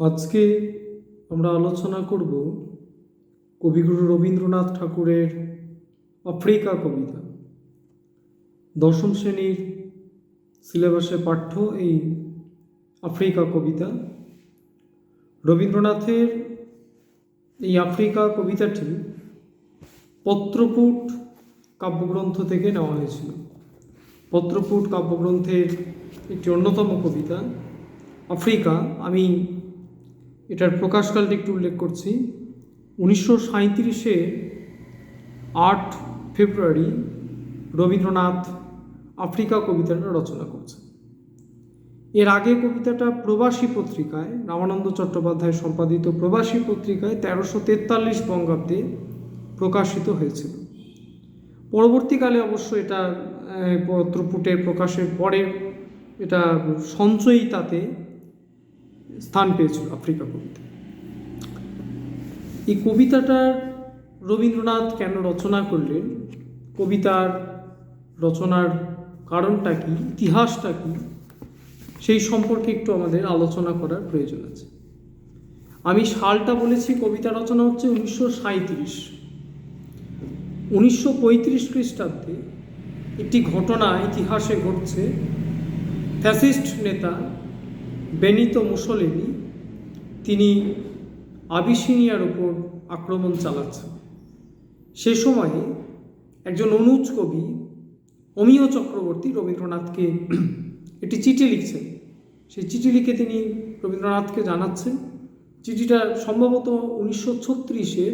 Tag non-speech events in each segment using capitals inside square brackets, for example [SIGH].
আজকে আমরা আলোচনা করব কবিগুরু রবীন্দ্রনাথ ঠাকুরের আফ্রিকা কবিতা। দশম শ্রেণির সিলেবাসে পাঠ্য এই আফ্রিকা কবিতা। রবীন্দ্রনাথের এই আফ্রিকা কবিতাটি পত্রপুট কাব্যগ্রন্থ থেকে নেওয়া হয়েছিল। পত্রপুট কাব্যগ্রন্থের একটি অন্যতম কবিতা, আফ্রিকা। আমি এটার প্রকাশকালটি একটু উল্লেখ করছি। উনিশশো সাঁত্রিশে আট ফেব্রুয়ারি রবীন্দ্রনাথ আফ্রিকা কবিতাটা রচনা করছেন। এর আগে কবিতাটা প্রবাসী পত্রিকায়, রামানন্দ চট্টোপাধ্যায় সম্পাদিত প্রবাসী পত্রিকায় তেরোশো তেতাল্লিশ বঙ্গাব্দে প্রকাশিত হয়েছিল। পরবর্তীকালে অবশ্য এটা পত্রপুটের প্রকাশের পরে এটা সঞ্চয়ী তাতে স্থান পেয়েছিল আফ্রিকা কবিতা। এই কবিতাটা রবীন্দ্রনাথ কেন রচনা করলেন? কবিতার রচনার কারণটা কি? ইতিহাসটা কি? সেই সম্পর্কে একটু আমাদের আলোচনা করার প্রয়োজন আছে। আমি সালটা বলেছি কবিতা রচনা হচ্ছে উনিশশো সাঁত্রিশ উনিশশো পঁয়ত্রিশ খ্রিস্টাব্দে একটি ঘটনা ইতিহাসে ঘটছে। ফ্যাসিস্ট নেতা বেনিতো মুসলিনি তিনি আবিসিনিয়ার উপর আক্রমণ চালাচ্ছেন। সে সময়ে একজন অনুজ কবি অমিয় চক্রবর্তী রবীন্দ্রনাথকে [CLEARS THROAT] একটি চিঠি লিখছেন। সেই চিঠি লিখে তিনি রবীন্দ্রনাথকে জানাচ্ছেন, চিঠিটা সম্ভবত উনিশশো ছত্রিশের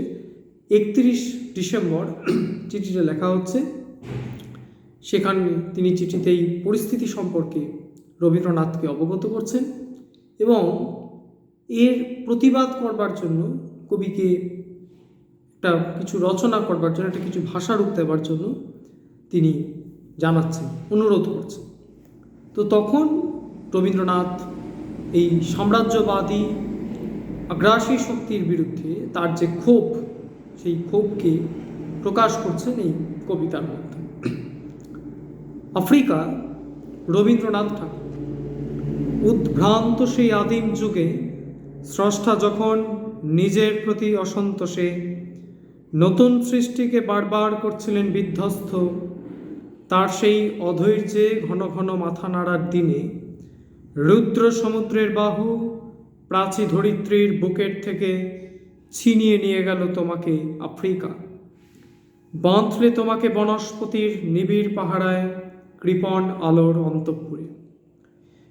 একত্রিশ ডিসেম্বর [CLEARS THROAT] চিঠিটা লেখা হচ্ছে। সেখানে তিনি চিঠিতেই পরিস্থিতি সম্পর্কে রবীন্দ্রনাথকে অবগত করছেন। এবং এর প্রতিবাদ করবার জন্য কবিকে একটা কিছু রচনা করবার জন্য, একটা কিছু ভাষা রূপ দেওয়ার জন্য তিনি জানাচ্ছেন, অনুরোধ করছেন। তো তখন রবীন্দ্রনাথ এই সাম্রাজ্যবাদী আগ্রাসী শক্তির বিরুদ্ধে তার যে ক্ষোভ, সেই ক্ষোভকে প্রকাশ করছেন এই কবিতার মধ্যে। আফ্রিকা রবীন্দ্রনাথ ঠাকুর। উদ্ভ্রান্ত সেই আদিম যুগে, স্রষ্টা যখন নিজের প্রতি অসন্তোষে, নতুন সৃষ্টিকে বারবার করছিলেন বিধ্বস্ত, তার সেই অধৈর্যে ঘন ঘন মাথা নাড়ার দিনে, রুদ্র সমুদ্রের বাহু প্রাচী ধরিত্রীর বুকের থেকে ছিনিয়ে নিয়ে গেল তোমাকে আফ্রিকা। বাঁধলে তোমাকে বনস্পতির নিবিড় পাহারায় কৃপণ আলোর অন্তঃপুরে।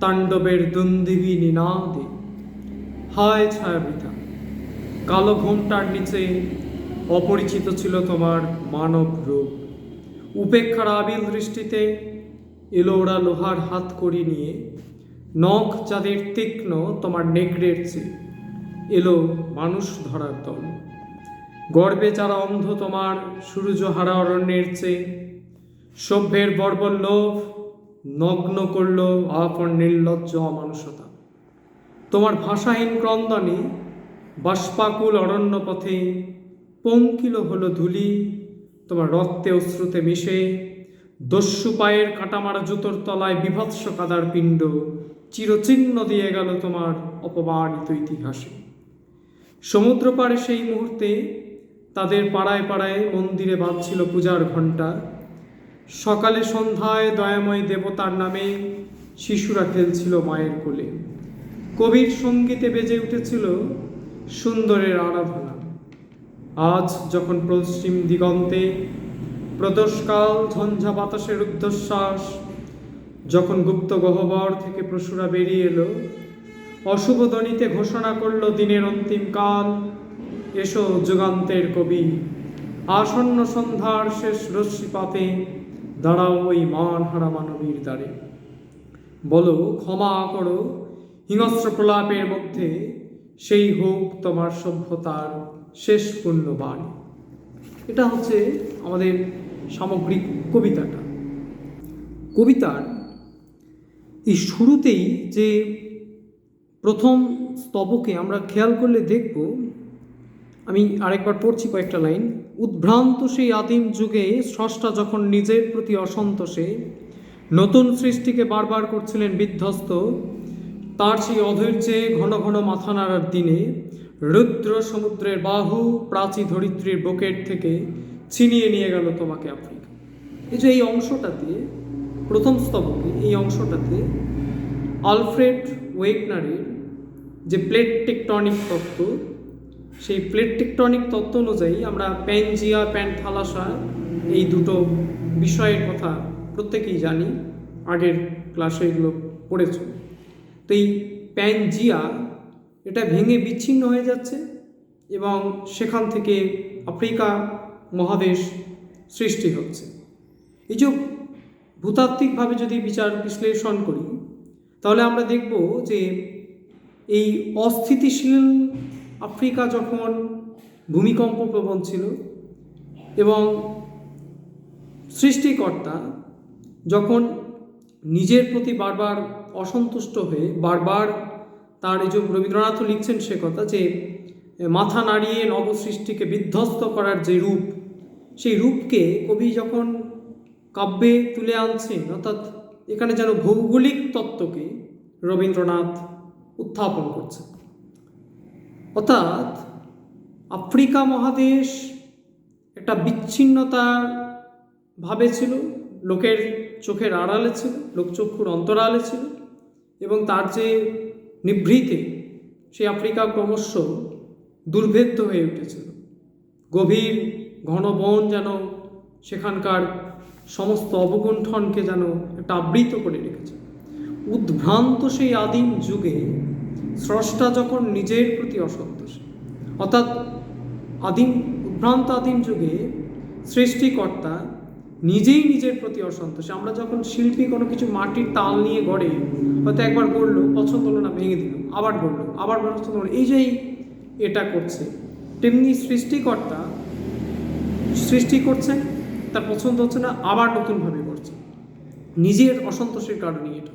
তাণ্ডবের দুন্দিবি নিনাদে। হায় ছায়াবৃতা কালো ঘোমটার নিচে অপরিচিত ছিল তোমার মানব রূপ। উপেক্ষার আবিল দৃষ্টিতে এলো ওরা লোহার হাত করি নিয়ে নখ যাদের তীক্ষ্ণ তোমার নেকড়ের চেয়ে এলো মানুষ ধরার দল। গর্বে যারা অন্ধ তোমার সূর্যহারা অরণ্যের চেয়ে সভ্যের বর্বর লোভ নগ্ন করল আপন নির্লজ্জ অমানুষতা। তোমার ভাষাহীন ক্রন্দনে বাষ্পাকুল অরণ্য পথে পঙ্কিল হলো ধুলি, তোমার রক্তে অশ্রুতে মিশে দস্যু পায়ের কাটামারা জুতোর তলায় বিভৎস কাদার পিণ্ড চিরচিহ্ন দিয়ে গেল তোমার অপমানিত ইতিহাসে। সমুদ্র পাড়ে সেই মুহূর্তে তাদের পাড়ায় পাড়ায় মন্দিরে বাজছিল পূজার ঘণ্টা। সকালে সন্ধ্যায় দয়াময় দেবতার নামে শিশুরা খেলছিল মায়ের কোলে। কবির সঙ্গীতে বেজে উঠেছিল সুন্দরের আরাধনা। আজ যখন পশ্চিম দিগন্তে প্রদোষকাল, ঝঞ্ঝা বাতাসের উদ্ধশ্বাস, যখন গুপ্ত গহ্বর থেকে প্রসূরা বেরিয়ে এলো, অশুভ ধ্বনিতে ঘোষণা করল দিনের অন্তিম কাল। এসো যুগান্তের কবি, আসন্ন সন্ধ্যার শেষ রশ্মিপাতে দাঁড়াও ওই মান হারা মানবীর দ্বারে। বলো, ক্ষমা করো, হিংস্র প্রলাপের মধ্যে সেই হোক তোমার সভ্যতার শেষ পুণ্যবান এটা হচ্ছে আমাদের সামগ্রিক কবিতাটা। কবিতার এই শুরুতেই যে প্রথম স্তবকে আমরা খেয়াল করলে দেখব, আমি আরেকবার পড়ছি কয়েকটা লাইন। উদ্ভ্রান্ত সেই আদিম যুগে স্রষ্টা যখন নিজের প্রতি অসন্তোষে, নতুন সৃষ্টিকে বারবার করছিলেন বিধ্বস্ত, তার সেই অধৈর্যে ঘন ঘন মাথা নাড়ার দিনে রুদ্র সমুদ্রের বাহু প্রাচী ধরিত্রীর বুকেট থেকে ছিনিয়ে নিয়ে গেল তোমাকে আফ্রিকা। এই যে এই অংশটাতে, প্রথম স্তবকে এই অংশটাতে আলফ্রেড ওয়েগনারের যে প্লেট টেকটনিক তত্ত্ব সেই প্লেট টেকটনিক তত্ত্ব অনুযায়ী আমরা প্যানজিয়া প্যান্থালাসা এই দুটো বিষয়ের কথা প্রত্যেকেই জানি, আগের ক্লাসে এগুলো পড়েছ। তো এই প্যানজিয়া এটা ভেঙে বিচ্ছিন্ন হয়ে যাচ্ছে এবং সেখান থেকে আফ্রিকা মহাদেশ সৃষ্টি হচ্ছে। এই যে ভূতাত্ত্বিকভাবে যদি বিচার বিশ্লেষণ করি, তাহলে আমরা দেখব যে এই অস্থিতিশীল আফ্রিকা যখন ভূমিকম্প প্রবণ ছিল এবং সৃষ্টিকর্তা যখন নিজের প্রতি বারবার অসন্তুষ্ট হয়ে বারবার তার এই যে রবীন্দ্রনাথও লিখছেন সে কথা যে মাথা নাড়িয়ে নবসৃষ্টিকে বিধ্বস্ত করার যে রূপ, সেই রূপকে কবি যখন কাব্যে তুলে আনছেন, অর্থাৎ এখানে যেন ভৌগোলিক তত্ত্বকে রবীন্দ্রনাথ উত্থাপন করছেন। অর্থাৎ আফ্রিকা মহাদেশ একটা বিচ্ছিন্নতার ভাবে ছিল, লোকের চোখের আড়ালে ছিল, লোকচক্ষুর অন্তরালে ছিল এবং তার যে নিভৃতে সেই আফ্রিকা ক্রমশ দুর্ভেদ্য হয়ে উঠেছিল। গভীর ঘন বন যেন সেখানকার সমস্ত অবগুণ্ঠনকে যেন একটা আবৃত করে রেখেছে। উদ্ভ্রান্ত সেই আদিম যুগে স্রষ্টা যখন নিজের প্রতি অসন্তোষ অর্থাৎ আদিম উদ্ভ্রান্ত আদিম যুগে সৃষ্টিকর্তা নিজেই নিজের প্রতি অসন্তোষ আমরা যখন শিল্পী কোনো কিছু মাটির তাল নিয়ে গড়ে, হয়তো একবার গড়লো, পছন্দ হলো না, ভেঙে দিল, আবার গড়লো, আবার পছন্দ হলো, এই যেই এটা করছে, তেমনি সৃষ্টিকর্তা সৃষ্টি করছেন তার পছন্দ হচ্ছে না, আবার নতুনভাবে করছে। নিজের অসন্তোষের কারণে এটা।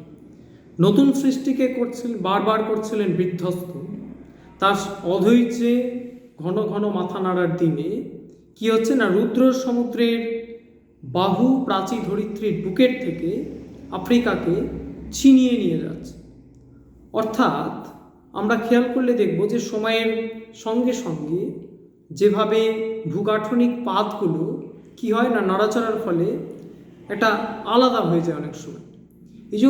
নতুন সৃষ্টিকে করছিলেন বারবার করছিলেন বিধ্বস্ত। তার অধৈর্যে ঘন ঘন মাথা নাড়ার দিনে কি হচ্ছে না, রুদ্র সমুদ্রের বাহু প্রাচী ধরিত্রীর বুকের থেকে আফ্রিকাকে ছিনিয়ে নিয়ে যাচ্ছে। অর্থাৎ আমরা খেয়াল করলে দেখব যে সময়ের সঙ্গে সঙ্গে যেভাবে ভূগাঠনিক পাতগুলো কি হয় না, নাড়াচাড়ার ফলে এটা আলাদা হয়ে যায় অনেক সময়। এই যে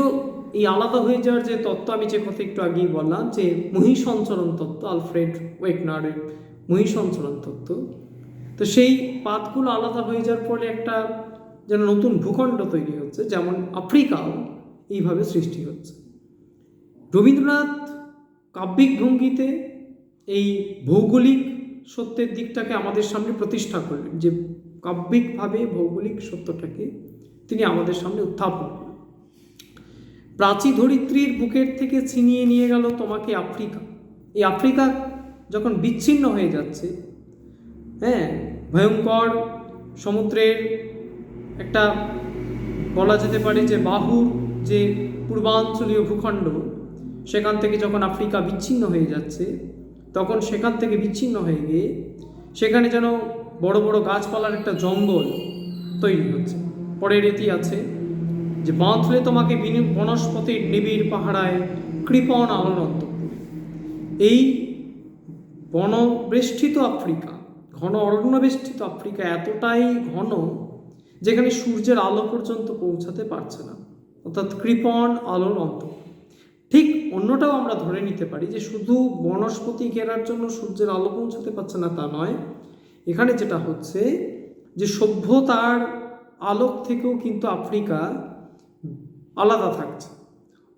এই আলাদা হয়ে যাওয়ার যে তত্ত্ব আমি যে কথা একটু আগেই বললাম, যে মহিষঞ্চরণ তত্ত্ব, আলফ্রেড ওয়েকনারের মহিষঞ্চরণ তত্ত্ব, তো সেই পাতগুলো আলাদা হয়ে যাওয়ার ফলে একটা যেন নতুন ভূখণ্ড তৈরি হচ্ছে, যেমন আফ্রিকাও এইভাবে সৃষ্টি হচ্ছে। রবীন্দ্রনাথ কাব্যিক ভঙ্গিতে এই ভৌগোলিক সত্যের দিকটাকে আমাদের সামনে প্রতিষ্ঠা করলেন, যে কাব্যিকভাবে ভৌগোলিক সত্যটাকে তিনি আমাদের সামনে উত্থাপন করলেন। প্রাচী ধরিত্রীর বুকের থেকে ছিনিয়ে নিয়ে গেল তোমাকে আফ্রিকা। এই আফ্রিকা যখন বিচ্ছিন্ন হয়ে যাচ্ছে হ্যাঁ ভয়ঙ্কর সমুদ্রের একটা বলা যেতে পারে যে বাহুর যে পূর্বাঞ্চলীয় ভূখণ্ড, সেখান থেকে যখন আফ্রিকা বিচ্ছিন্ন হয়ে যাচ্ছে, তখন সেখান থেকে বিচ্ছিন্ন হয়ে গিয়ে সেখানে যেন বড় বড় গাছপালার একটা জঙ্গল তৈরি হচ্ছে। পরের এটি আছে যে বাঁধলে তোমাকে বনস্পতির নিবিড় পাহারায় কৃপণ আলোর অন্তপুরে এই বনবেষ্টিত আফ্রিকা, ঘন অরণ্যবেষ্টিত আফ্রিকা এতটাই ঘন যেখানে সূর্যের আলো পর্যন্ত পৌঁছাতে পারছে না। অর্থাৎ কৃপণ আলোর অন্ত ঠিক অন্যটাও আমরা ধরে নিতে পারি যে শুধু বনস্পতি ঘেরার জন্য সূর্যের আলো পৌঁছাতে পারছে না তা নয়, এখানে যেটা হচ্ছে যে সভ্যতার আলোক থেকেও কিন্তু আফ্রিকা আলাদা থাকছে।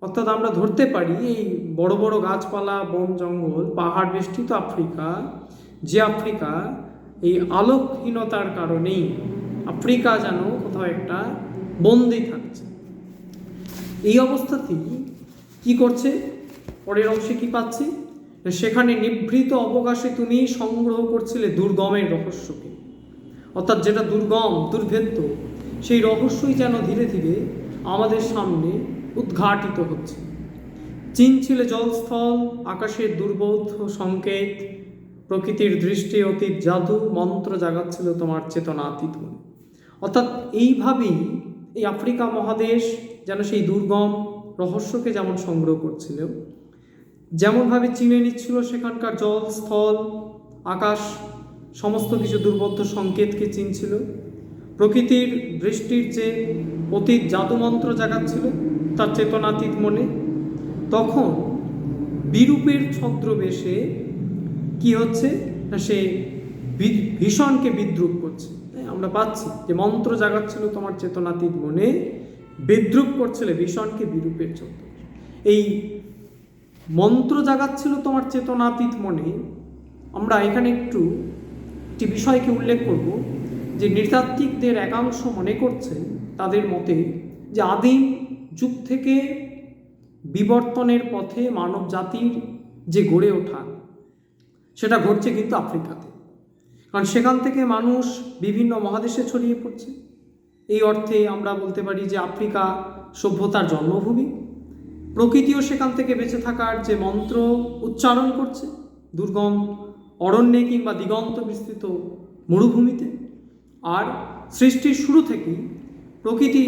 অর্থাৎ আমরা ধরতে পারি এই বড় বড় গাছপালা, বন, জঙ্গল, পাহাড় বেষ্টিত আফ্রিকা, যে আফ্রিকা এই আলোকহীনতার কারণেই আফ্রিকা যেন কোথাও একটা বন্দি থাকছে। এই অবস্থাতেই কি করছে? পরের অংশে কি পাচ্ছি? সেখানে নিভৃত অবকাশে তুমি সংগ্রহ করছিলে দুর্গমের রহস্যকে। অর্থাৎ যেটা দুর্গম, দুর্ভেদ্য, সেই রহস্যই যেন ধীরে ধীরে আমাদের সামনে উদ্ঘাটিত হচ্ছে। চীন চিনছিলে জলস্থল, আকাশের দুর্বোধ সংকেত, প্রকৃতির দৃষ্টি অতীত জাদু, মন্ত্র জাগাচ্ছিল তোমার চেতনাতীত মনে অর্থাৎ এইভাবেই এই আফ্রিকা মহাদেশ যেন সেই দুর্গম রহস্যকে যেমন সংগ্রহ করছিল, যেমনভাবে চিনে নিচ্ছিল সেখানকার জল স্থল আকাশ, সমস্ত কিছু দুর্বোধ্য সংকেতকে চিনছিল, প্রকৃতির দৃষ্টির যে অতীত জাদুমন্ত্র জাগাচ্ছিল, তার চেতনাতীত মনে। তখন বিরূপের ছদ্রবেশে কি হচ্ছে? না, সে ভীষণকে বিদ্রুপ করছে। আমরা পাচ্ছি যে মন্ত্র জাগাচ্ছিল তোমার চেতনাতীত মনে, বিদ্রুপ করছিল ভীষণকে বিরূপের ছদ্র এই মন্ত্র জাগাচ্ছিল তোমার চেতনাতীত মনে, আমরা এখানে একটু একটি বিষয়কে উল্লেখ করব। যে নৃতাত্ত্বিকদের একাংশ মনে করছেন তাদের মতে যে আদিম যুগ থেকে বিবর্তনের পথে মানব জাতির যে গড়ে ওঠা, সেটা ঘটছে কিন্তু আফ্রিকাতে। কারণ সেখান থেকে মানুষ বিভিন্ন মহাদেশে ছড়িয়ে পড়ছে। এই অর্থে আমরা বলতে পারি যে আফ্রিকা সভ্যতার জন্মভূমি। প্রকৃতিও সেখান থেকে বেঁচে থাকার যে মন্ত্র উচ্চারণ করছে, দুর্গম অরণ্যে কিংবা দিগন্ত বিস্তৃত মরুভূমিতে। আর সৃষ্টির শুরু থেকেই প্রকৃতি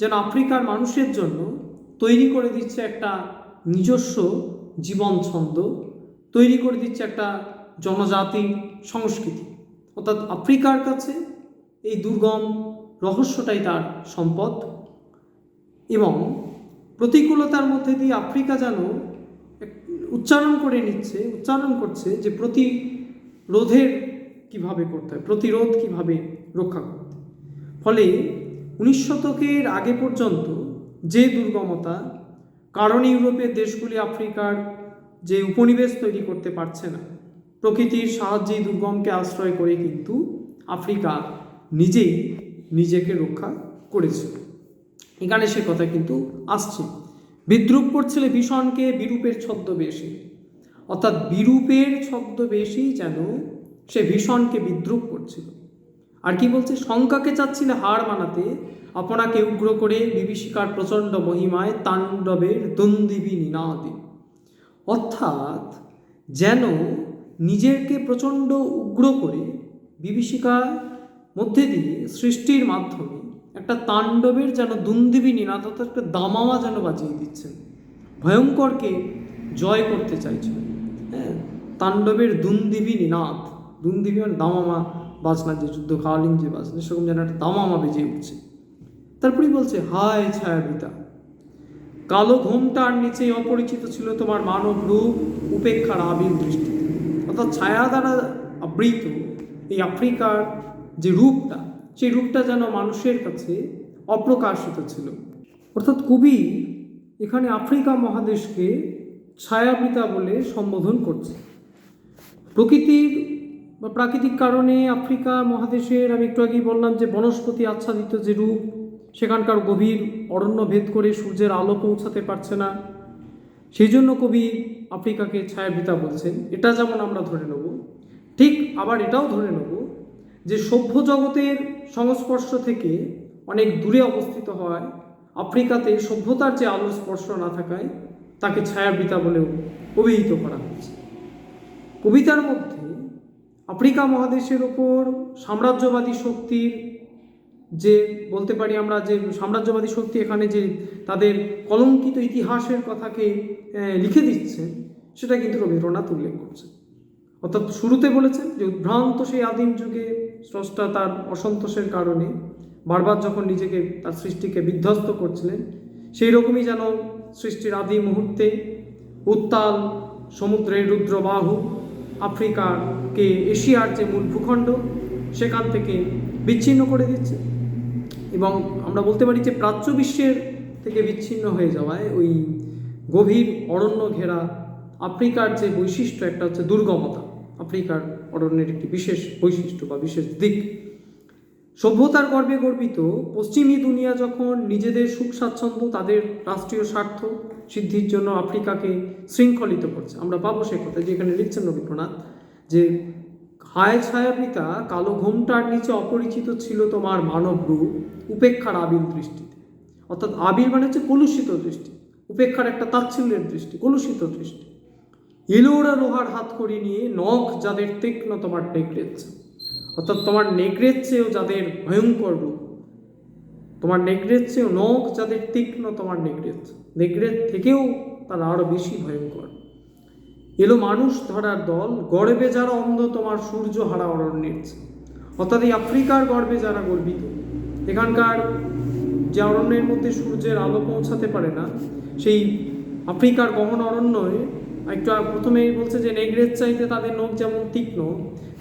যেন আফ্রিকার মানুষের জন্য তৈরি করে দিচ্ছে একটা নিজস্ব জীবন ছন্দ, তৈরি করে দিচ্ছে একটা জনজাতি সংস্কৃতি। অর্থাৎ আফ্রিকার কাছে এই দুর্গম রহস্যটাই তার সম্পদ এবং প্রতিকূলতার মধ্যে দিয়ে আফ্রিকা যেন উচ্চারণ করে নিচ্ছে, উচ্চারণ করছে যে প্রতিরোধের কীভাবে করতে হয়, প্রতিরোধ কীভাবে রক্ষা করতে। ফলে উনিশ শতকের আগে পর্যন্ত যে দুর্গমতা কারণ ইউরোপের দেশগুলি আফ্রিকার যে উপনিবেশ তৈরি করতে পারছে না, প্রকৃতির সাহায্যে দুর্গমকে আশ্রয় করে কিন্তু আফ্রিকা নিজেই নিজেকে রক্ষা করেছিল এখানে সে কথা কিন্তু আসছে। বিদ্রুপ করছিলে ভীষণকে বিরূপের ছদ্মবেশে। অর্থাৎ বিরূপের ছদ্মবেশেই যেন সে ভীষণকে বিদ্রুপ করছিল। আর কি বলছে? শঙ্কাকে চাচ্ছিলে হার মানাতে। আপনাকে উগ্র করে বিভীষিকার প্রচণ্ড মহিমায় তাণ্ডবের দন্দিবি নিনাদে। অর্থাৎ, যেন নিজেকে প্রচণ্ড উগ্র করে বিভীষিকার মধ্যে দিয়ে সৃষ্টির মাধ্যমে একটা তাণ্ডবের যেন দুন্দিবি নিনাদ, অর্থাৎ একটা দামামা যেন বাজিয়ে দিচ্ছেন। ভয়ঙ্করকে জয় করতে চাইছেন। হ্যাঁ তাণ্ডবের দুন্দিবি নিনাদ। দুন্দিবি মানে দামামা। বাজনা যে যুদ্ধ কালিং যে বাজনা, সেরকম যেন একটা দামামা বেজে উঠছে। তারপরেই বলছে, হায় ছায়াবিতা কালো ঘোমটার নিচে অপরিচিত ছিল তোমার মানব রূপ, উপেক্ষার আবির দৃষ্টি। অর্থাৎ ছায়া দ্বারা আবৃত এই আফ্রিকার যে রূপটা, সেই রূপটা যেন মানুষের কাছে অপ্রকাশিত ছিল। অর্থাৎ কবি এখানে আফ্রিকা মহাদেশকে ছায়াবৃতা বলে সম্বোধন করছে। প্রকৃতির প্রাকৃতিক কারণে আফ্রিকা মহাদেশের, আমি একটু আগেই বললাম যে বনস্পতি আচ্ছাদিত যে রূপ, সেখানকার গভীর অরণ্য ভেদ করে সূর্যের আলো পৌঁছাতে পারছে না। সেই জন্য কবি আফ্রিকাকে ছায়াবৃতা বলছেন। এটা যেমন আমরা ধরে নেব, ঠিক আবার এটাও ধরে নেব যে সভ্য জগতের সংস্পর্শ থেকে অনেক দূরে অবস্থিত হয় আফ্রিকাতে সভ্যতার যে আলো স্পর্শ না থাকায় তাকে ছায়াবৃতা বলেও অভিহিত করা হয়েছে। কবিতার মধ্যে আফ্রিকা মহাদেশের ওপর সাম্রাজ্যবাদী শক্তির যে, বলতে পারি আমরা যে সাম্রাজ্যবাদী শক্তি এখানে যে তাদের কলঙ্কিত ইতিহাসের কথাকে লিখে দিচ্ছে, সেটা কিন্তু রবীন্দ্রনাথ উল্লেখ করছে। অর্থাৎ শুরুতে বলেছেন যে উদ্ভ্রান্ত সেই আদিম যুগে স্রষ্টা তার অসন্তোষের কারণে বারবার যখন নিজেকে, তার সৃষ্টিকে বিধ্বস্ত করছিলেন, সেই রকমই যেন সৃষ্টির আদি মুহূর্তে উত্তাল সমুদ্রের রুদ্রবাহু আফ্রিকাকে এশিয়ার যে মূল ভূখণ্ড, সেখান থেকে বিচ্ছিন্ন করে দিচ্ছে। এবং আমরা বলতে পারি যে প্রাচ্য বিশ্বের থেকে বিচ্ছিন্ন হয়ে যাওয়ায় ওই গভীর অরণ্য ঘেরা আফ্রিকার যে বৈশিষ্ট্য, একটা হচ্ছে দুর্গমতা। আফ্রিকার অরণ্যের একটি বিশেষ বৈশিষ্ট্য বা বিশেষ দিক। সভ্যতার গর্বে গর্বিত, পশ্চিমী দুনিয়া যখন নিজেদের সুখ স্বাচ্ছন্দ্য, তাদের রাষ্ট্রীয় স্বার্থ সিদ্ধির জন্য আফ্রিকাকে শৃঙ্খলিত করছে। আমরা পাবো সে কথা যেখানে লিখছেন রবীন্দ্রনাথ যে, হায় ছায়াপিতা, কালো ঘোমটার নিচে অপরিচিত ছিল তোমার মানব রূপ, উপেক্ষার আবিল দৃষ্টিতে। অর্থাৎ আবিল মানে হচ্ছে কলুষিত দৃষ্টি, উপেক্ষার একটা তাচ্ছিল্যের দৃষ্টি, কলুষিত দৃষ্টি। এলোরা লোহার হাত করি নিয়ে নখ যাদের তীক্ষ্ণ তোমার নেকড়েচ্ছে অর্থাৎ তোমার নেকড়ের চেয়েও যাদের ভয়ঙ্কর রূপ, তোমার নেকড়ের চেয়েও নখ যাদের তীক্ষ্ণ, তোমার নেকড়ের নেকড়ের থেকেও তারা আরও বেশি ভয়ঙ্কর এলো মানুষ ধরার দল, গর্বে যারা অন্ধ, তোমার সূর্য হারা অরণ্যের। অর্থাৎ এই আফ্রিকার গর্বে যারা গর্বিত, এখানকার যে অরণ্যের মধ্যে সূর্যের আলো পৌঁছাতে পারে না, সেই আফ্রিকার গহন অরণ্যে একটু প্রথমেই বলছে যে নেগড়ের চাইতে তাদের নখ যেমন তীক্ষ্ণ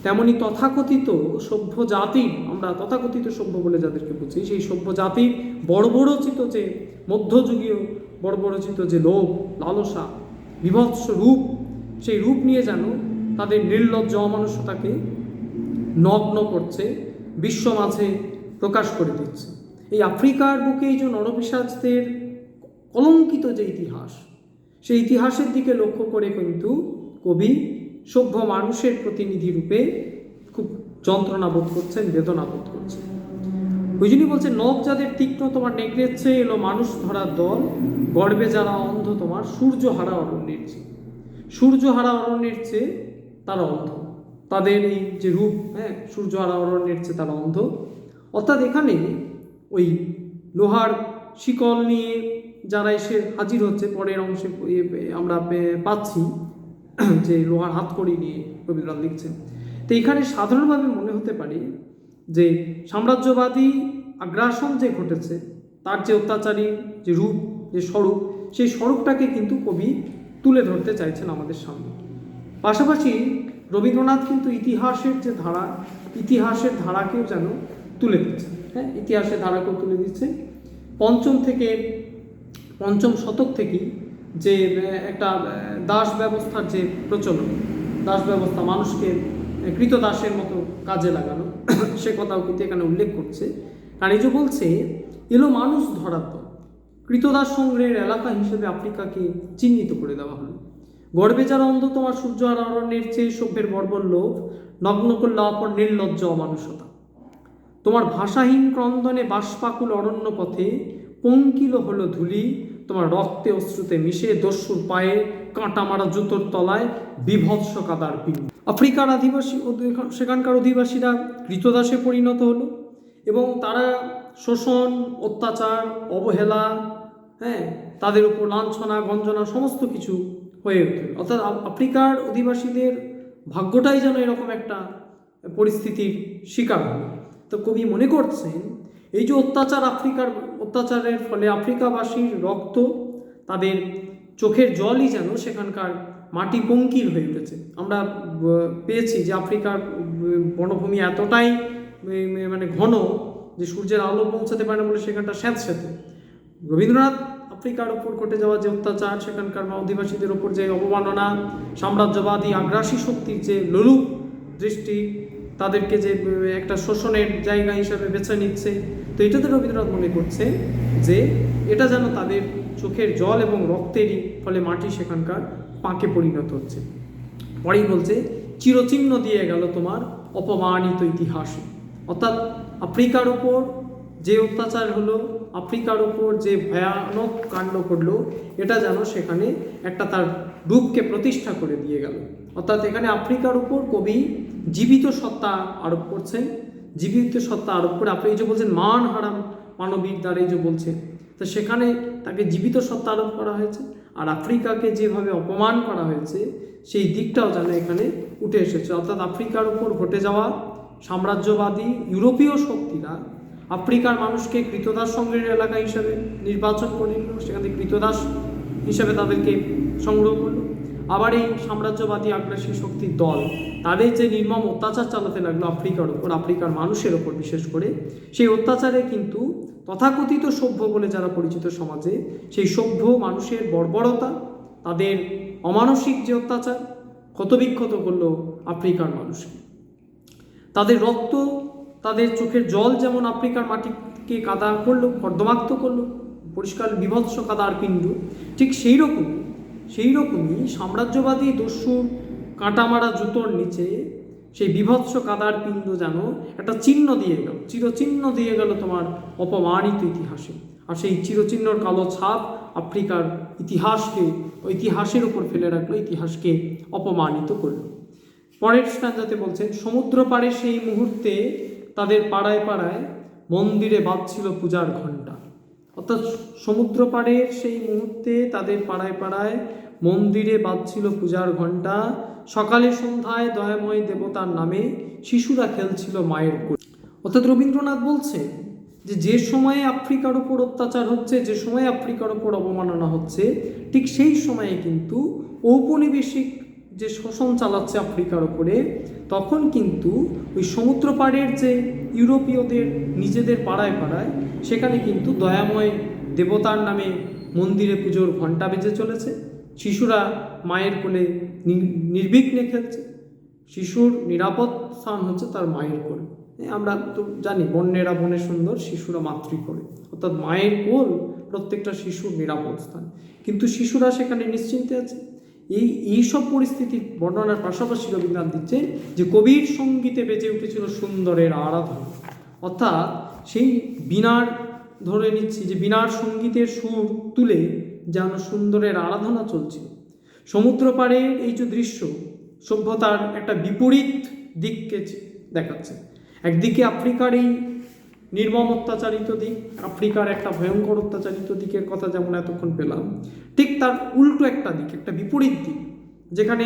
তেমনি তথাকথিত সভ্য জাতি, আমরা তথাকথিত সভ্য বলে যাদেরকে বুঝি, সেই সভ্য জাতির বড়বড়চিত যে মধ্যযুগীয় বড়বড়চিত যে লোভ, লালসা, বিভৎস রূপ, সেই রূপ নিয়ে যেন তাদের নির্লজ্জ অমানুষতাকে নগ্ন করছে, বিশ্ব মাঝে প্রকাশ করে দিচ্ছে। এই আফ্রিকার বুকে এই যে নরপিসাজদের কলঙ্কিত যে ইতিহাস, সেই ইতিহাসের দিকে লক্ষ্য করে কিন্তু কবি সভ্য মানুষের প্রতিনিধি রূপে খুব যন্ত্রণা বোধ করছেন, বেদনা বোধ করছেন। ওই জন্যই বলছে নখ যাদের তীক্ষ্ণ তোমার নেকড়ের এলো মানুষ ধরার দল, গর্বে যারা অন্ধ তোমার, সূর্য হারা অরণ্যের চেয়ে। সূর্য হারা অরণ্যের চেয়ে তারা অন্ধ। তাদের এই যে রূপ হ্যাঁ সূর্য হারা অরণ্যের চেয়ে তারা অন্ধ। অর্থাৎ এখানে ওই লোহার শিকল নিয়ে যারা এসে হাজির হচ্ছে, পরের অংশে আমরা পাচ্ছি [CLEARS THROAT] যে লোহার হাত করি নিয়ে রবীন্দ্রনাথ লিখছেন। তো এখানে সাধারণভাবে মনে হতে পারে যে সাম্রাজ্যবাদী আগ্রাসন যে ঘটেছে, তার যে অত্যাচারী যে রূপ, যে স্বরূপ, সেই স্বরূপটাকে কিন্তু কবি তুলে ধরতে চাইছেন আমাদের সামনে। পাশাপাশি রবীন্দ্রনাথ কিন্তু ইতিহাসের যে ধারা, ইতিহাসের ধারাকেও যেন তুলে দিচ্ছে। হ্যাঁ ইতিহাসের ধারাকেও তুলে দিচ্ছে। পঞ্চম থেকে, পঞ্চম শতক থেকেই যে একটা দাস ব্যবস্থার যে প্রচলন, দাস ব্যবস্থা মানুষকে কৃতদাসের মতো কাজে লাগানো, [COUGHS] সে কথাও কিন্তু এখানে উল্লেখ করছে। আর এই যে বলছে, এলো মানুষ দল কৃতদাস সংগ্রহের এলাকা হিসেবে আফ্রিকাকে চিহ্নিত করে দেওয়া হলো। গর্বে যারা অন্ধ তোমার সূর্য আর অরণ্যের চেয়ে সভ্যের বর্বর লোভ, নগ্ন করল অপর নির্লজ্জ অমানুষতা। তোমার ভাষাহীন ক্রন্দনে বাষ্পাকুল অরণ্য পথে, পঙ্কিল হলো ধুলি তোমার রক্তে অশ্রুতে মিশে দস্যুর পায়ে কাঁটা মারা জুতোর তলায় বিভৎস কাদার পিণ্ড। আফ্রিকার আদিবাসী সেখানকার অধিবাসীরা কৃতদাসে পরিণত হলো এবং তারা শোষণ, অত্যাচার, অবহেলা হ্যাঁ তাদের উপর লাঞ্ছনা, গঞ্জনা, সমস্ত কিছু হয়ে ওঠে। অর্থাৎ আফ্রিকার অধিবাসীদের ভাগ্যটাই যেন এরকম একটা পরিস্থিতির শিকার হলো। তো কবি মনে করছেন এই যে অত্যাচার আফ্রিকার, অত্যাচারের ফলে আফ্রিকাবাসীর রক্ত তাদের চোখের জলই যেন সেখানকার মাটি পঙ্কিল হয়ে উঠেছে আমরা পেয়েছি যে আফ্রিকার বনভূমি এতটাই মানে ঘন যে সূর্যের আলো পৌঁছাতে পারে না বলে সেখানটা স্যাঁতস্যাঁতে রবীন্দ্রনাথ আফ্রিকার ওপর ঘটে যাওয়া যে অত্যাচার, সেখানকার অধিবাসীদের ওপর যে অবমাননা, সাম্রাজ্যবাদী, আগ্রাসী শক্তির যে লোলুপ দৃষ্টি তাদেরকে যে একটা শোষণের জায়গা হিসাবে বেছে নিচ্ছে, তো এটাতে রবীন্দ্রনাথ মনে করছে যে এটা যেন তাদের চোখের জল এবং রক্তেরই ফলে মাটি সেখানকার পাঁকে পরিণত হচ্ছে। পরেই বলছে, চিরচিহ্ন দিয়ে গেল তোমার অপমানিত ইতিহাস। অর্থাৎ আফ্রিকার ওপর যে অত্যাচার হলো, আফ্রিকার ওপর যে ভয়ানক কাণ্ড করল এটা যেন সেখানে একটা তার রূপকে প্রতিষ্ঠা করে দিয়ে গেল। অর্থাৎ এখানে আফ্রিকার উপর কবি জীবিত সত্তা আরোপ করছেন জীবিত সত্তা আরোপ করে আপনি এই যে বলছেন, মান হারাম মানবীর দ্বারা এই যে বলছেন তো সেখানে তাকে জীবিত সত্তা আরোপ করা হয়েছে। আর আফ্রিকাকে যেভাবে অপমান করা হয়েছে, সেই দিকটাও যেন এখানে উঠে এসেছে। অর্থাৎ আফ্রিকার উপর ঘটে যাওয়া সাম্রাজ্যবাদী ইউরোপীয় শক্তিরা আফ্রিকার মানুষকে কৃতদাস সংগ্রহের এলাকা হিসাবে নির্বাচন করে সেখান থেকে কৃতদাস হিসাবে তাদেরকে সংগ্রহ করল। আবার এই সাম্রাজ্যবাদী আগ্রাসী শক্তির দল, তাদের যে নির্মম অত্যাচার চালাতে লাগল আফ্রিকার উপর, আফ্রিকার মানুষের ওপর বিশেষ করে, সেই অত্যাচারে কিন্তু তথাকথিত সভ্য বলে যারা পরিচিত সমাজে, সেই সভ্য মানুষের বর্বরতা, তাদের অমানসিক যে অত্যাচার, ক্ষতবিক্ষত করল আফ্রিকার মানুষকে। তাদের রক্ত, তাদের চোখের জল যেমন আফ্রিকার মাটিকে কাদা করল কর্দমাক্ত করল, পরিষ্কার বিভৎস কাদার পিণ্ড, ঠিক সেই রকমই সেই রকমই সাম্রাজ্যবাদী দস্যু কাঁটামারা জুতোর নিচে সেই বিভৎস কাদার পিণ্ড যেন একটা চিহ্ন দিয়ে গেল, চিরচিহ্ন দিয়ে গেল তোমার অপমানিত ইতিহাসে। আর সেই চিরচিহ্নর কালো ছাপ আফ্রিকার ইতিহাসকে ইতিহাসের উপর ফেলে রাখল, ইতিহাসকে অপমানিত করল। পরের স্ট্যান্ডাতে বলছেন, সমুদ্র পাড়ে সেই মুহূর্তে তাদের পাড়ায় পাড়ায় মন্দিরে বাজছিল পূজার ঘণ্টা। অর্থাৎ সমুদ্র পাড়ের সেই মুহূর্তে তাদের পাড়ায় পাড়ায় মন্দিরে বাজছিল পূজার ঘণ্টা। সকালে সন্ধ্যায় দয়াময় দেবতার নামে শিশুরা খেলছিল মায়ের কোলে। অর্থাৎ রবীন্দ্রনাথ বলছেন যে যে সময়ে আফ্রিকার ওপর অত্যাচার হচ্ছে, যে সময়ে আফ্রিকার ওপর অবমাননা হচ্ছে, ঠিক সেই সময়ে কিন্তু ঔপনিবেশিক যে শোষণ চালাচ্ছে আফ্রিকার ওপরে, তখন কিন্তু ওই সমুদ্র পাড়ের যে ইউরোপীয়দের নিজেদের পাড়ায় পাড়ায়, সেখানে কিন্তু দয়াময় দেবতার নামে মন্দিরে পুজোর ঘণ্টা বেজে চলেছে। শিশুরা মায়ের কোলে নির্বিঘ্নে খেলছে। শিশুর নিরাপদ স্থান হচ্ছে তার মায়ের কোল। আমরা তো জানি, বন্যেরা বনে সুন্দর, শিশুরা মাতৃ করে অর্থাৎ মায়ের কোল প্রত্যেকটা শিশুর নিরাপদ স্থান। কিন্তু শিশুরা সেখানে নিশ্চিন্তে আছে। এই এইসব পরিস্থিতির বর্ণনার পাশাপাশি রবীন্দ্রনাথ দিচ্ছে যে কবির সঙ্গীতে বেজে উঠেছিল সুন্দরের আরাধনা। অর্থাৎ সেই বিনার ধরে নিচ্ছি যে বিনার সঙ্গীতের সুর তুলে যেন সুন্দরের আরাধনা চলছিল সমুদ্র পাড়ের এই যে দৃশ্য সভ্যতার একটা বিপরীত দিককে দেখাচ্ছে। একদিকে আফ্রিকার এই নির্মম অত্যাচারিত দিক, আফ্রিকার একটা ভয়ঙ্কর অত্যাচারিত দিকের কথা যেমন এতক্ষণ পেলাম, ঠিক তার উল্টো একটা দিক, একটা বিপরীত দিক, যেখানে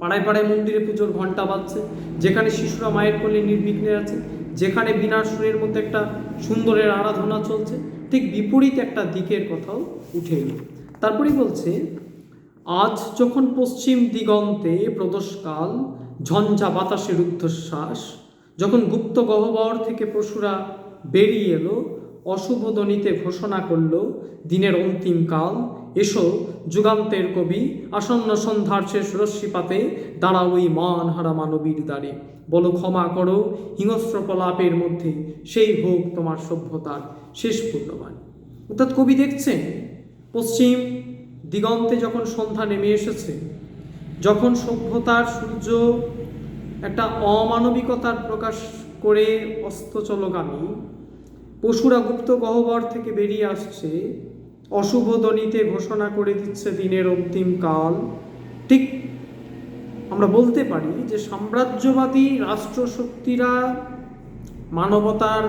পাড়ায় পাড়ায় মন্দিরে পুজোর ঘণ্টা বাজছে, যেখানে শিশুরা মায়ের কোলে নির্বিঘ্নে আছে, যেখানে বিনার সুরের মধ্যে একটা সুন্দরের আরাধনা চলছে, ঠিক বিপরীত একটা দিকের কথাও উঠে এলো। তারপরেই বলছে, আজ যখন পশ্চিম দিগন্তে প্রদোষকাল, ঝঞ্ঝা বাতাসের ঊর্ধ্বশ্বাস যখন গুপ্ত গহ্বর থেকে পশুরা বেরিয়ে এলো, অশুভ ধ্বনিতে ঘোষণা করল, দিনের অন্তিম কাল, এসো যুগান্তের কবি, আসন্ন সন্ধ্যার শেষ রশ্মিপাতে দাঁড়াও ওই মান হারা মানবীর দ্বারে। বলো ক্ষমা করো, হিংস্র প্রলাপের মধ্যে সেই হোক তোমার সভ্যতার শেষ পূর্ণবান অর্থাৎ কবি দেখছেন, পশ্চিম দিগন্তে যখন সন্ধ্যা নেমে এসেছে, যখন সভ্যতার সূর্য একটা অমানবিকতার প্রকাশ করে অস্তচলগামী পশুরা গুপ্ত গহ্বর থেকে বেরিয়ে আসছে, অশুভ ধ্বনিতে ঘোষণা করে দিচ্ছে দিনের অন্তিম কাল। ঠিক আমরা বলতে পারি যে সাম্রাজ্যবাদী রাষ্ট্রশক্তিরা মানবতার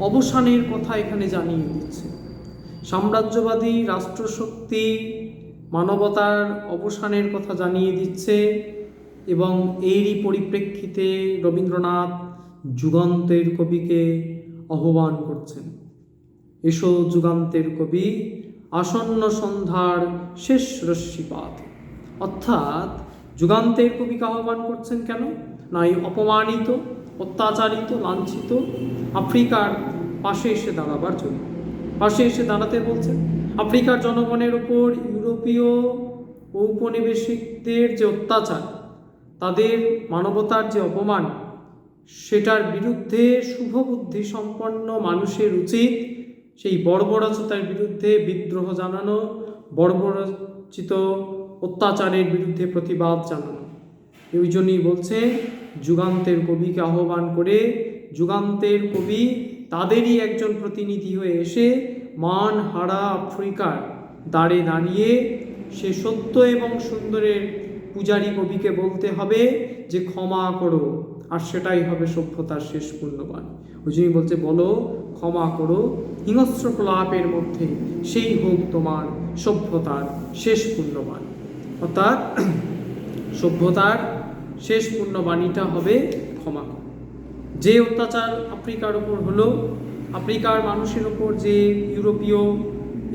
অবসানের কথা এখানে জানিয়ে দিচ্ছে। সাম্রাজ্যবাদী রাষ্ট্রশক্তি মানবতার অবসানের কথা জানিয়ে দিচ্ছে। এবং এরই পরিপ্রেক্ষিতে রবীন্দ্রনাথ যুগান্তের কবিকে আহ্বান করছেন। এসো যুগান্তের কবি, আসন্ন সন্ধ্যার শেষ রশ্মিপাত। অর্থাৎ যুগান্তের কবিকে আহ্বান করছেন কেন? না, এই অপমানিত, অত্যাচারিত, লাঞ্ছিত আফ্রিকার পাশে এসে দাঁড়াবার জন্য। পাশে এসে দাঁড়াতে বলছেন, আফ্রিকার জনগণের উপর ইউরোপীয় ঔপনিবেশিকদের যে অত্যাচার তাদের মানবতার যে অপমান, সেটার বিরুদ্ধে শুভবুদ্ধি সম্পন্ন মানুষের উচিত। সেই বর্বরচতার বিরুদ্ধে বিদ্রোহ জানানো, বর্বরচিত অত্যাচারের বিরুদ্ধে প্রতিবাদ জানানো। ওই জন্যই বলছে, যুগান্তের কবিকে আহ্বান করে, যুগান্তের কবি তাদেরই একজন প্রতিনিধি হয়ে এসে মান হারা আফ্রিকার দাঁড়ে দাঁড়িয়ে সে সত্য এবং সুন্দরের পূজারী কবিকে বলতে হবে যে ক্ষমা করো, আর সেটাই হবে সভ্যতার শেষ পূর্ণবান ওই জন্যই বলছে, বলো, ক্ষমা করো, হিংস্র প্রলাপের মধ্যে সেই হোক তোমার সভ্যতার শেষ পূর্ণবান অর্থাৎ সভ্যতার শেষ পূর্ণবাণীটা হবে ক্ষমা। যে অত্যাচার আফ্রিকার ওপর হলো, আফ্রিকার মানুষের ওপর যে ইউরোপীয়,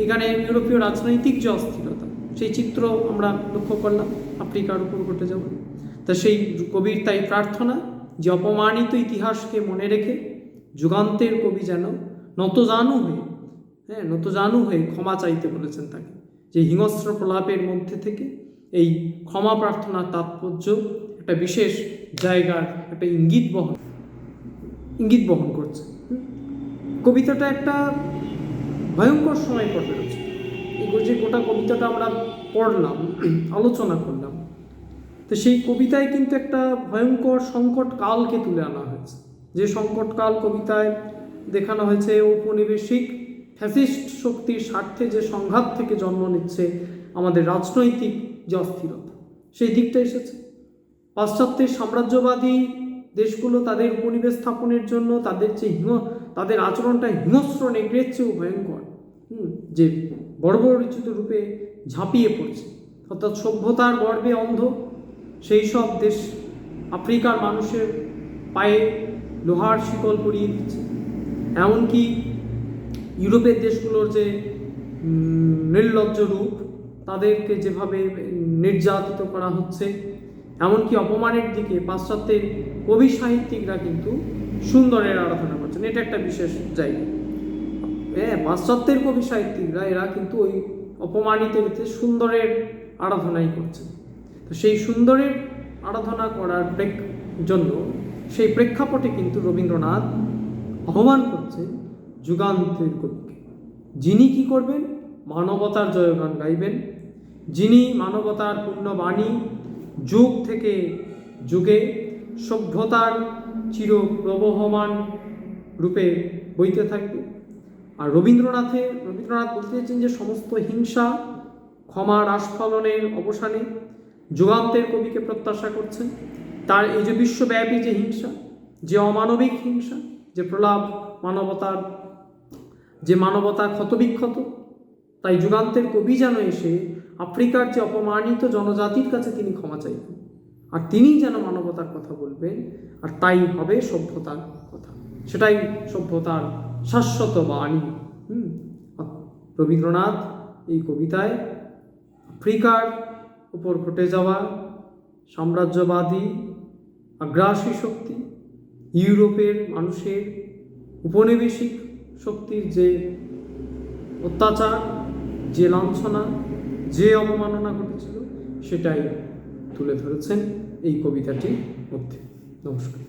এখানে ইউরোপীয় রাজনৈতিক যে অস্থিরতা, সেই চিত্র আমরা লক্ষ্য করলাম। আফ্রিকার উপর ঘটে যাব তা সেই কবির তাই প্রার্থনা যে অপমানিত ইতিহাসকে মনে রেখে যুগান্তের কবি যেন নত নতজানু হয়ে হ্যাঁ নত নতজানু হয়ে ক্ষমা চাইতে বলেছেন তাকে। যে হিংস্র প্রলাপের মধ্যে থেকে এই ক্ষমা প্রার্থনার তাৎপর্য একটা বিশেষ জায়গার একটা ইঙ্গিত বহন ইঙ্গিত বহন করছে। কবিতাটা একটা ভয়ঙ্কর সময় পড়ে রয়েছে এই গোটা কবিতাটা আমরা পড়লাম আলোচনা করলাম। তো সেই কবিতায় কিন্তু একটা ভয়ঙ্কর সংকট কালকে তুলে আনা হয়েছে। যে সংকট কাল কবিতায় দেখানো হয়েছে ঔপনিবেশিক ফ্যাসিস্ট শক্তির স্বার্থে যে সংঘাত থেকে জন্ম নিচ্ছে আমাদের রাজনৈতিক যে অস্থিরতা সেই দিকটা এসেছে। পাশ্চাত্যের সাম্রাজ্যবাদী দেশগুলো তাদের উপনিবেশ স্থাপনের জন্য তাদের যে হিম তাদের আচরণটা হিংস্র নেগড়ের চেয়েও ভয়ঙ্কর। হুম, যে বর্বরিচিত রূপে ঝাঁপিয়ে পড়ছে। অর্থাৎ সভ্যতার গর্বে অন্ধ, সেই সব দেশ আফ্রিকার মানুষের পায়ে লোহার শিকল পরিয়ে দিচ্ছে। এমনকি ইউরোপের দেশগুলোর যে নির্লজ্জ রূপ, তাদেরকে যেভাবে নির্যাতিত করা হচ্ছে, এমনকি অপমানের দিকে পাশ্চাত্যের কবি সাহিত্যিকরা কিন্তু সুন্দরের আরাধনা করছেন। এটা একটা বিশেষ জায়গা। হ্যাঁ পাশ্চাত্যের কবি সাহিত্যিকরা, এরা কিন্তু ওই অপমানিত ব্যক্তি সুন্দরের আরাধনাই করছে। তো সেই সুন্দরের আরাধনা করার প্রেক, জন্য সেই প্রেক্ষাপটে কিন্তু রবীন্দ্রনাথ আহ্বান করছেন যুগান্তের কবিকে যিনি কি করবেন? মানবতার জয়গান গাইবেন। যিনি মানবতার পূর্ণবাণী যুগ থেকে যুগে সভ্যতার চির প্রবহমান রূপে বইতে থাকবে আর রবীন্দ্রনাথে, রবীন্দ্রনাথ বলতে চেয়েছেন যে সমস্ত হিংসা, ক্ষমার আস্ফলনের অবসানে যুগান্তের কবিকে প্রত্যাশা করছেন। তার এই যে বিশ্বব্যাপী যে হিংসা, যে অমানবিক হিংসা, যে প্রলাপ মানবতার, যে মানবতা ক্ষতবিক্ষত, তাই যুগান্তের কবি যেন এসে আফ্রিকার যে অপমানিত জনজাতির কাছে তিনি ক্ষমা চাইবেন আর তিনিই যেন মানবতার কথা বলবেন, আর তাই হবে সভ্যতার কথা। সেটাই সভ্যতার শাশ্বত বাণী। হুম? রবীন্দ্রনাথ এই কবিতায় আফ্রিকার উপর ঘটে যাওয়া সাম্রাজ্যবাদী আগ্রাসী শক্তি, ইউরোপের মানুষের উপনিবেশিক শক্তির যে অত্যাচার, যে লাঞ্ছনা, যে অবমাননা ঘটেছিল, সেটাই তুলে ধরেছেন এই কবিতাটির মধ্যে। নমস্কার।